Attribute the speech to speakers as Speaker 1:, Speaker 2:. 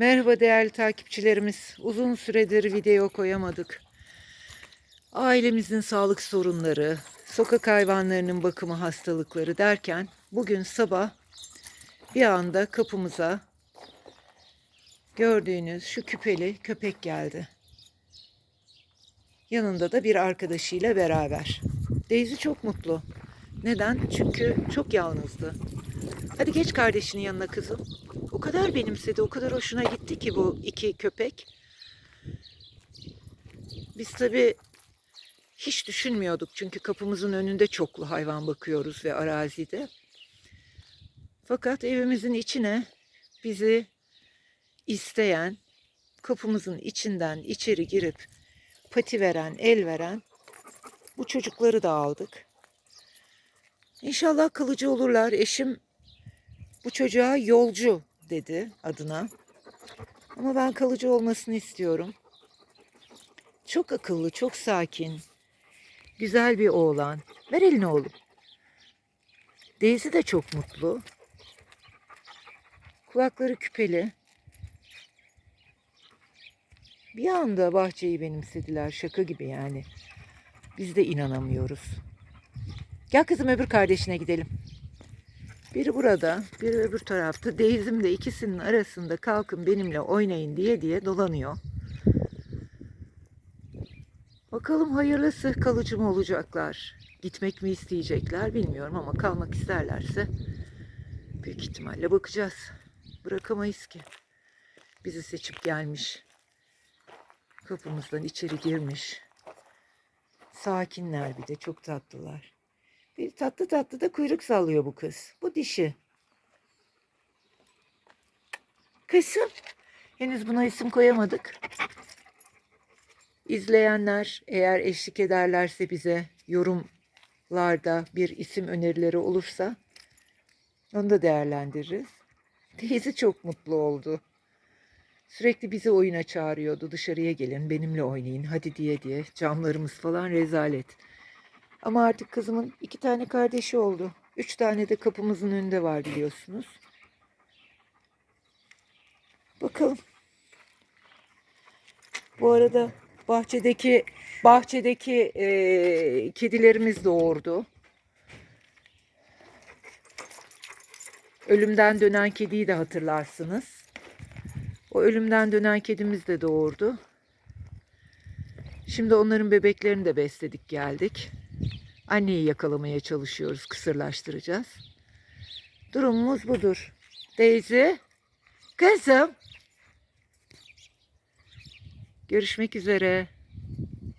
Speaker 1: Merhaba değerli takipçilerimiz. Uzun süredir video koyamadık. Ailemizin sağlık sorunları, sokak hayvanlarının bakımı hastalıkları derken bugün sabah bir anda kapımıza gördüğünüz şu küpeli köpek geldi. Yanında da bir arkadaşıyla beraber. Daisy çok mutlu. Neden? Çünkü çok yalnızdı. Hadi geç kardeşinin yanına kızım. O kadar benimsedi, o kadar hoşuna gitti ki bu iki köpek. Biz tabii hiç düşünmüyorduk çünkü kapımızın önünde çoklu hayvan bakıyoruz ve arazide. Fakat evimizin içine bizi isteyen, kapımızın içinden içeri girip pati veren, el veren bu çocukları da aldık. İnşallah kalıcı olurlar. Eşim bu çocuğa yolcu dedi adına. Ama ben kalıcı olmasını istiyorum. Çok akıllı, çok sakin. Güzel bir oğlan. Ver elini oğlum. Daisy de çok mutlu. Kulakları küpeli. Bir anda bahçeyi benimsediler. Şaka gibi yani. Biz de inanamıyoruz. Gel kızım öbür kardeşine gidelim. Biri burada, biri öbür tarafta. Deyizim de ikisinin arasında kalkın benimle oynayın diye diye dolanıyor. Bakalım hayırlısı kalıcı mı olacaklar? Gitmek mi isteyecekler bilmiyorum ama kalmak isterlerse büyük ihtimalle bakacağız. Bırakamayız ki. Bizi seçip gelmiş. Kapımızdan içeri girmiş. Sakinler bir de çok tatlılar. Bir tatlı tatlı da kuyruk sallıyor bu kız. Bu dişi. Kızım. Henüz buna isim koyamadık. İzleyenler eğer eşlik ederlerse bize yorumlarda bir isim önerileri olursa onu da değerlendiririz. Teyze çok mutlu oldu. Sürekli bizi oyuna çağırıyordu. Dışarıya gelin benimle oynayın hadi diye diye. Camlarımız falan rezalet. Ama artık kızımın iki tane kardeşi oldu. Üç tane de kapımızın önünde var biliyorsunuz. Bakalım. Bu arada bahçedeki bahçedeki e, kedilerimiz doğurdu. Ölümden dönen kediyi de hatırlarsınız. O ölümden dönen kedimiz de doğurdu. Şimdi onların bebeklerini de besledik geldik. Anneyi yakalamaya çalışıyoruz, kısırlaştıracağız. Durumumuz budur. Daisy, kızım. Görüşmek üzere.